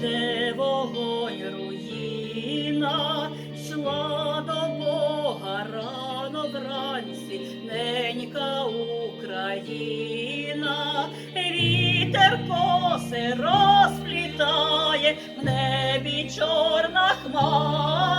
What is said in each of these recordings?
де вогонь руїна, йшла до Бога рано вранці, ненька Україна, вітер коси розплітає, в небі чорна хмара,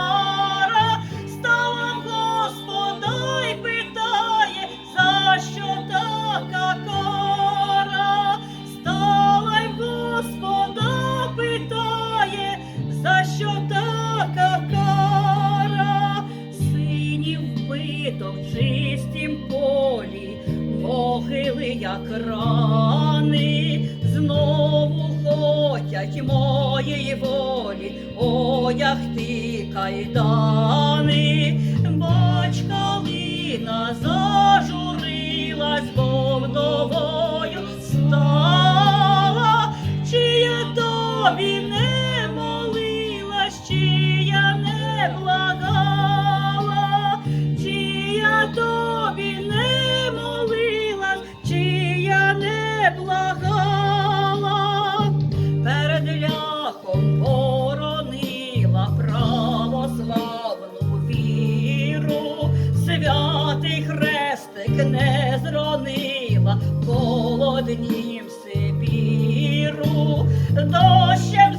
вбито в чистім полі, могили, як рани, знову хотять моєї волі, одягти кайдани, бач, калина зажурилась, бо стала, чи я тобі не молилась, чи я не благала, перед ляхом боронила православну віру, святий хрестик не зронила холоднім Сибіру, дощем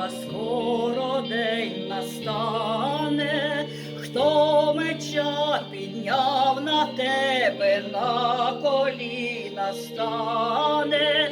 неба, скоро день настане, хто меча підняв на тебе, на коліна стане.